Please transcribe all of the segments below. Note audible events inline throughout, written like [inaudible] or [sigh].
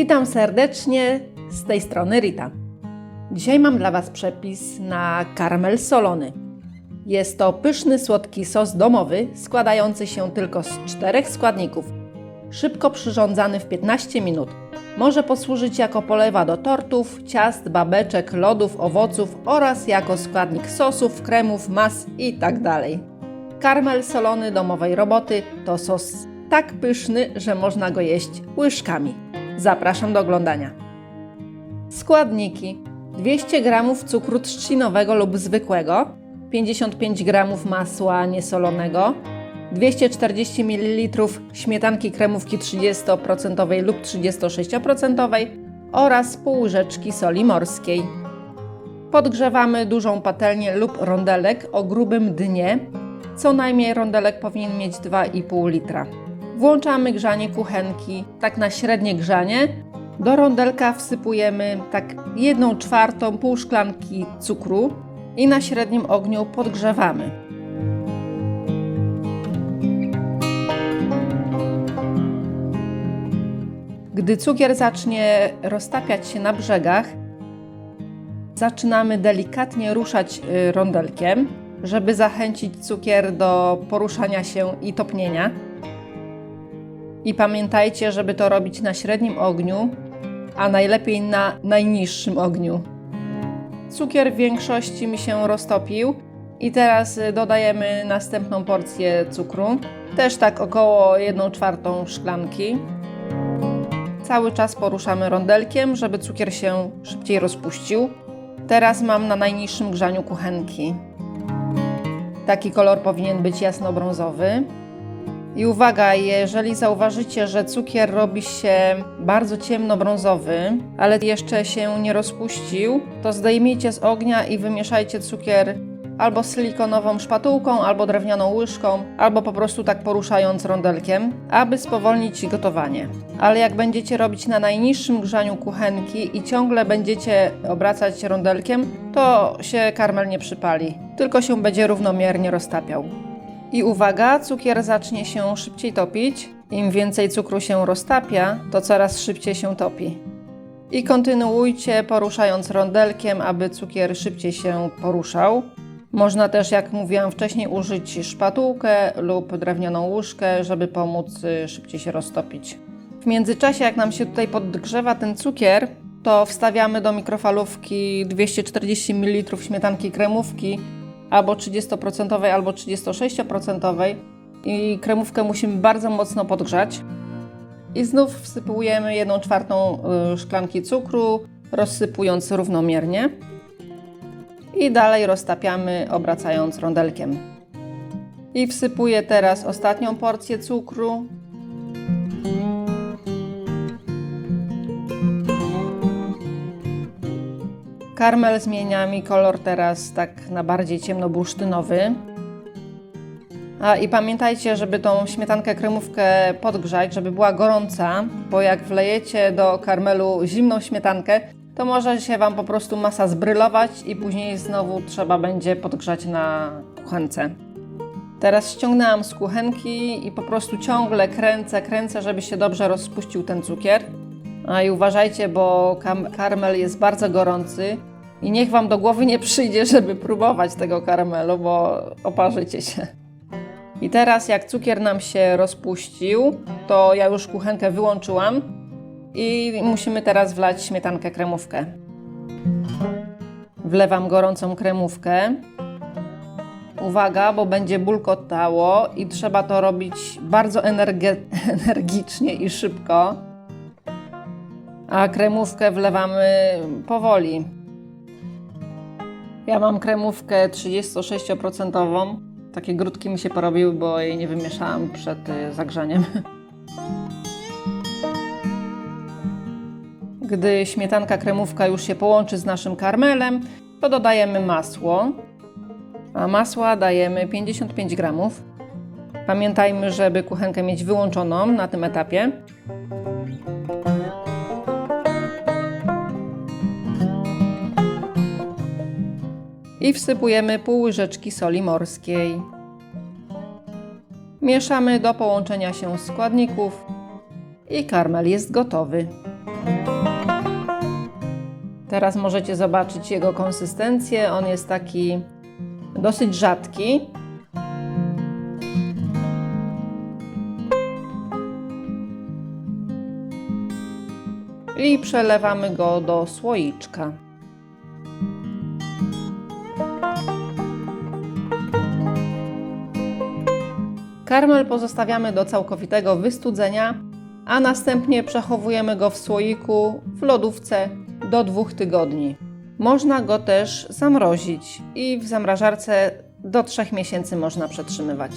Witam serdecznie z tej strony Rita. Dzisiaj mam dla Was przepis na karmel solony. Jest to pyszny, słodki sos domowy składający się tylko z czterech składników. Szybko przyrządzany w 15 minut. Może posłużyć jako polewa do tortów, ciast, babeczek, lodów, owoców oraz jako składnik sosów, kremów, mas itd. Karmel solony domowej roboty to sos tak pyszny, że można go jeść łyżkami. Zapraszam do oglądania. Składniki: 200 g cukru trzcinowego lub zwykłego, 55 g masła niesolonego, 240 ml śmietanki kremówki 30% lub 36% oraz pół łyżeczki soli morskiej. Podgrzewamy dużą patelnię lub rondelek o grubym dnie. Co najmniej rondelek powinien mieć 2,5 litra. Włączamy grzanie kuchenki, tak na średnie grzanie. Do rondelka wsypujemy tak 1 czwartą pół szklanki cukru i na średnim ogniu podgrzewamy. Gdy cukier zacznie roztapiać się na brzegach, zaczynamy delikatnie ruszać y, rondelkiem, żeby zachęcić cukier do poruszania się i topnienia. I pamiętajcie, żeby to robić na średnim ogniu, a najlepiej na najniższym ogniu. Cukier w większości mi się roztopił i teraz y, dodajemy następną porcję cukru, też tak około 1 czwartą szklanki. Cały czas poruszamy rondelkiem, żeby cukier się szybciej rozpuścił. Teraz mam na najniższym grzaniu kuchenki. Taki kolor powinien być jasno-brązowy. I uwaga, jeżeli zauważycie, że cukier robi się bardzo ciemno-brązowy, ale jeszcze się nie rozpuścił, to zdejmijcie z ognia i wymieszajcie cukier albo silikonową szpatułką, albo drewnianą łyżką, albo po prostu tak poruszając rondelkiem, aby spowolnić gotowanie. Ale jak będziecie robić na najniższym grzaniu kuchenki i ciągle będziecie obracać rondelkiem, to się karmel nie przypali, tylko się będzie równomiernie roztapiał. I uwaga, cukier zacznie się szybciej topić. Im więcej cukru się roztapia, to coraz szybciej się topi. I kontynuujcie poruszając rondelkiem, aby cukier szybciej się poruszał. Można też, jak mówiłam wcześniej, użyć szpatułkę lub drewnianą łyżkę, żeby pomóc y, szybciej się roztopić. W międzyczasie, jak nam się tutaj podgrzewa ten cukier, to wstawiamy do mikrofalówki 240 ml śmietanki kremówki albo 30% albo 36% i kremówkę musimy bardzo mocno podgrzać. I znów wsypujemy 1 czwartą y, szklanki cukru, rozsypując równomiernie. I dalej roztapiamy, obracając rondelkiem. I wsypuję teraz ostatnią porcję cukru. Karmel zmienia mi kolor teraz tak na bardziej ciemnobursztynowy. A i pamiętajcie, żeby tą śmietankę kremówkę podgrzać, żeby była gorąca, bo jak wlejecie do karmelu zimną śmietankę, to może się Wam po prostu masa zbrylować i później znowu trzeba będzie podgrzać na kuchence. Teraz ściągnęłam z kuchenki i po prostu ciągle kręcę, kręcę, żeby się dobrze rozpuścił ten cukier. A i uważajcie, bo karmel jest bardzo gorący i niech Wam do głowy nie przyjdzie, żeby próbować tego karmelu, bo oparzycie się. I teraz jak cukier nam się rozpuścił, to ja już kuchenkę wyłączyłam i musimy teraz wlać śmietankę kremówkę. Wlewam gorącą kremówkę. Uwaga, bo będzie bulkotało i trzeba to robić bardzo [laughs] energicznie i szybko. A kremówkę wlewamy powoli. Ja mam kremówkę 36%. Takie grudki mi się porobiły, bo jej nie wymieszałam przed y, zagrzaniem. [laughs] Gdy śmietanka kremówka już się połączy z naszym karmelem, to dodajemy masło. A masła dajemy 55 gramów. Pamiętajmy, żeby kuchenkę mieć wyłączoną na tym etapie. I wsypujemy pół łyżeczki soli morskiej. Mieszamy do połączenia się składników i karmel jest gotowy. Teraz możecie zobaczyć jego konsystencję. On jest taki dosyć rzadki. I przelewamy go do słoiczka. Karmel pozostawiamy do całkowitego wystudzenia, a następnie przechowujemy go w słoiku w lodówce do dwóch tygodni. Można go też zamrozić i w zamrażarce do 3 miesięcy można przetrzymywać.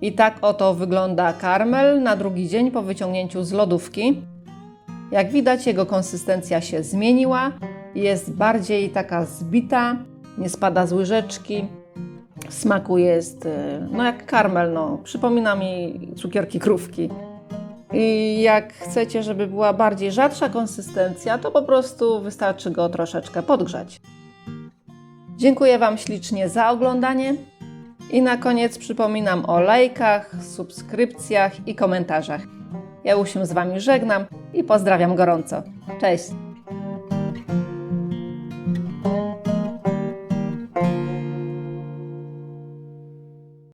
I tak oto wygląda karmel na drugi dzień po wyciągnięciu z lodówki. Jak widać, jego konsystencja się zmieniła, jest bardziej taka zbita, nie spada z łyżeczki. Smaku jest e, no jak karmel, no, przypomina mi cukierki krówki. I jak chcecie, żeby była bardziej rzadsza konsystencja, to po prostu wystarczy go troszeczkę podgrzać. Dziękuję Wam ślicznie za oglądanie. I na koniec przypominam o lajkach, subskrypcjach i komentarzach. Ja już się z Wami żegnam i pozdrawiam gorąco. Cześć!